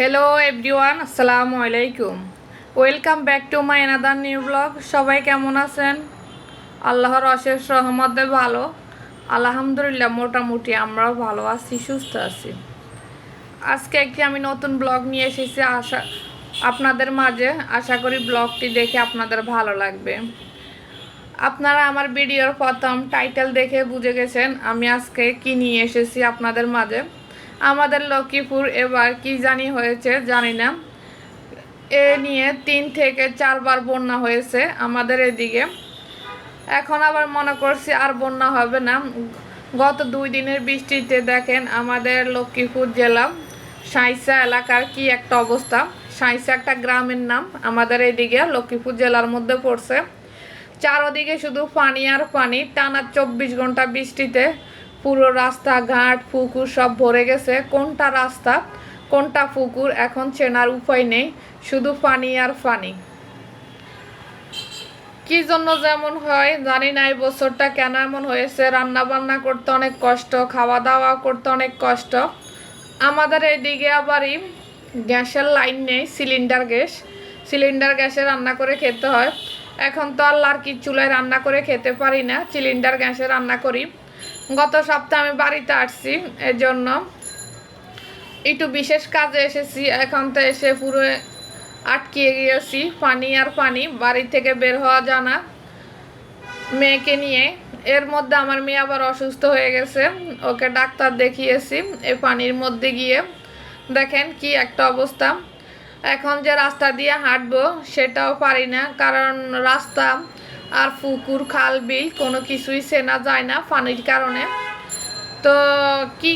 Hello everyone আসসালামু আলাইকুম welcome back to my another new blog সবাই কেমন আছেন? আল্লাহর অশেষ রহমতে ভালো। আলহামদুলিল্লাহ, মোটামুটি আমরাও ভালো আছি, সুস্থ আছি। আজকে একটি আমি নতুন ব্লগ নিয়ে এসেছি। আশা আপনাদের মাঝে আশা করি ব্লগটি দেখে আপনাদের ভালো লাগবে। আপনারা আমার ভিডিওর প্রথম টাইটেল দেখে বুঝে গেছেন আমি আজকে কি নিয়ে এসেছি আপনাদের মাঝে। আমাদের লক্ষ্মীপুর এবার কি জানি হয়েছে জানি না। এ নিয়ে তিন থেকে চারবার বন্যা হয়েছে আমাদের এদিকে। এখন আবার মনে করছি আর বন্যা হবে না। গত দুই দিনের বৃষ্টিতে দেখেন আমাদের লক্ষ্মীপুর জেলা, সাঁইসা এলাকার কি একটা অবস্থা। সাঁইসা একটা গ্রামের নাম, আমাদের এদিকে লক্ষ্মীপুর জেলার মধ্যে পড়ছে। চারদিকে শুধু পানি আর পানি, টানা চব্বিশ ঘণ্টা বৃষ্টিতে পুরো রাস্তা রাস্তাঘাট পুকুর সব ভরে গেছে। কোনটা রাস্তা, কোনটা পুকুর, এখন চেনার উপায় নেই। শুধু পানি আর পানি। কি জন্য যেমন হয়, জানি না, এই বছরটা কেন এমন হয়েছে। রান্না বান্না করতে অনেক কষ্ট খাওয়া দাওয়া করতে অনেক কষ্ট। আমাদের এইদিকে আবারই গ্যাসের লাইন নেই, সিলিন্ডার গ্যাস। সিলিন্ডার গ্যাসে রান্না করে খেতে হয়। এখন তো আর লার্কির চুলায় রান্না করে খেতে পারি না। সিলিন্ডার গ্যাসে রান্না করি। গত সপ্তাহে আমি বাড়িতে আসছি এর জন্য একটু বিশেষ কাজে এসেছি। এখন তো এসে পুরো আটকিয়ে গিয়েছি, পানি আর পানি, বাড়ি থেকে বের হওয়া জানা মেয়েকে নিয়ে। এর মধ্যে আমার মেয়ে আবার অসুস্থ হয়ে গেছে, ওকে ডাক্তার দেখিয়েছি, এই পানির মধ্যে গিয়ে। দেখেন কি একটা অবস্থা। এখন যে রাস্তা দিয়ে হাঁটবো সেটাও পারি না, কারণ রাস্তা আর পুকুর, খাল, বিল কোনো কিছুই চেনা যায় না পানির কারণে। তো কি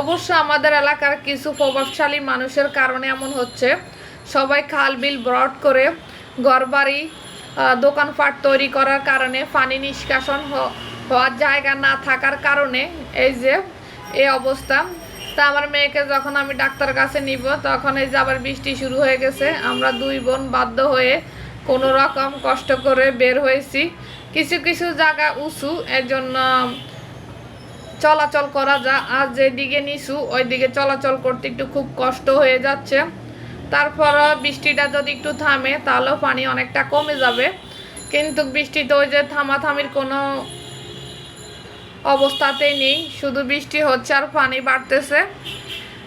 অবশ্য আমাদের এলাকার কিছু প্রভাবশালী মানুষের কারণে এমন হচ্ছে। সবাই খাল, বিল ব্রড করে ঘরবাড়ি দোকানপাট তৈরি করার কারণে পানি নিষ্কাশন হওয়ার জায়গা না থাকার কারণে এই যে এই অবস্থা। তা আমার মেয়েকে যখন আমি ডাক্তার কাছে নিব, তখন এই যে আবার বৃষ্টি শুরু হয়ে গেছে, আমরা দুই বোন বাধ্য হয়ে কোনো রকম কষ্ট করে বের হয়েছি। কিছু কিছু জায়গা উঁচু এর জন্য চলাচল করা যা, আর যেদিকে নিচু ওই দিকে চলাচল করতে একটু খুব কষ্ট হয়ে যাচ্ছে। তারপর বৃষ্টিটা যদি একটু থামে, তাহলেও পানি অনেকটা কমে যাবে। কিন্তু বৃষ্টি তো ওই যে থামাথামির কোনো অবস্থাতেই নেই, শুধু বৃষ্টি হচ্ছে আর পানি বাড়তেছে।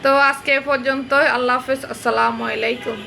তো আজকে পর্যন্ত আল্লাহ হাফেজ, আসসালামু আলাইকুম।